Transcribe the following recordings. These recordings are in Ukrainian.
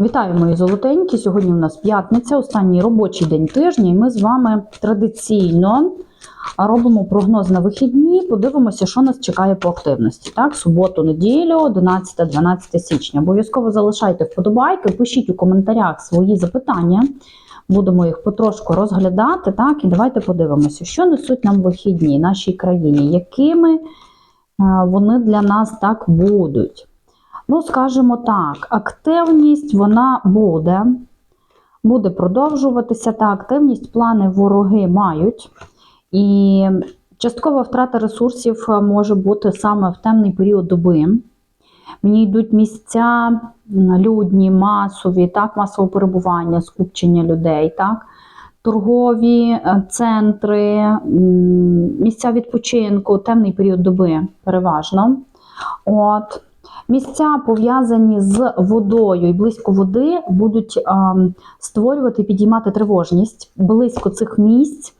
Вітаю, мої золотенькі! Сьогодні у нас п'ятниця, останній робочий день тижня, і ми з вами традиційно робимо прогноз на вихідні. Подивимося, що нас чекає по активності. Так, суботу, неділю, 11-12 січня. Обов'язково залишайте вподобайки, пишіть у коментарях свої запитання. Будемо їх потрошку розглядати. Так, і давайте подивимося, що несуть нам вихідні нашій країні, якими вони для нас так будуть. Ну, скажімо так, активність вона буде, буде продовжуватися. Та активність плани вороги мають. І часткова втрата ресурсів е, може бути саме в темний період доби. Мені йдуть місця людні, масові, так, масове перебування, скупчення людей, так, торгові е, центри, місця відпочинку, темний період доби переважно. От. Місця пов'язані з водою і близько води будуть а, створювати і підіймати тривожність близько цих місць.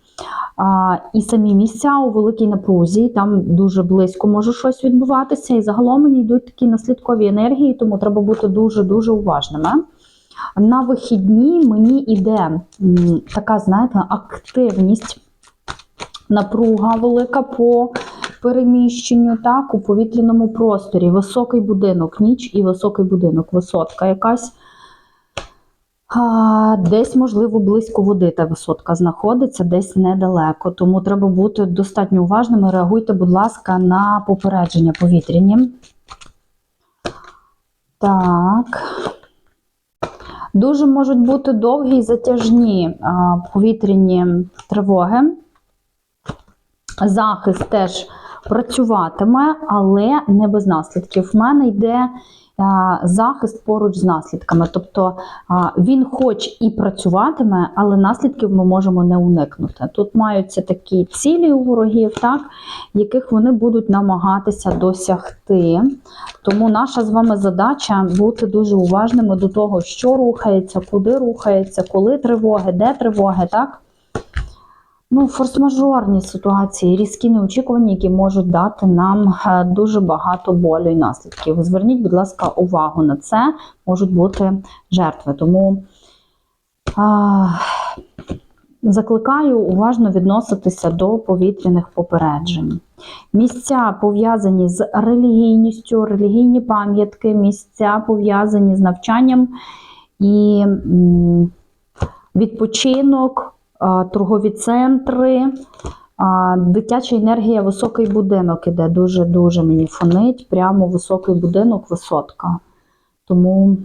А, і самі місця у великій напрузі, там дуже близько може щось відбуватися. І загалом мені йдуть такі наслідкові енергії, тому треба бути дуже-дуже уважними. На вихідні мені йде така, знаєте, активність, напруга велика по переміщенню, так, у повітряному просторі, високий будинок, ніч і високий будинок, висотка якась. А, Десь, можливо, близько води та висотка знаходиться, десь недалеко. Тому треба бути достатньо уважними. Реагуйте, будь ласка, на попередження повітряні. Так. Дуже можуть бути довгі і затяжні повітряні тривоги. Захист теж працюватиме, але не без наслідків. В мене йде а, захист поруч з наслідками. Тобто а, він хоч і працюватиме, але наслідків ми можемо не уникнути. Тут маються такі цілі у ворогів, так, яких вони будуть намагатися досягти. Тому наша з вами задача бути дуже уважними до того, що рухається, куди рухається, коли тривоги, де тривоги, так? Ну, форс-мажорні ситуації, різкі неочікувані, які можуть дати нам е, дуже багато болю і наслідків. Зверніть, будь ласка, увагу на це, можуть бути жертви. Тому а, закликаю уважно відноситися до повітряних попереджень. Місця пов'язані з релігійністю, релігійні пам'ятки, місця пов'язані з навчанням і м, відпочинок торгові центри, дитяча енергія, високий будинок іде. Дуже-дуже мені фонить. Прямо високий будинок, висотка. Тому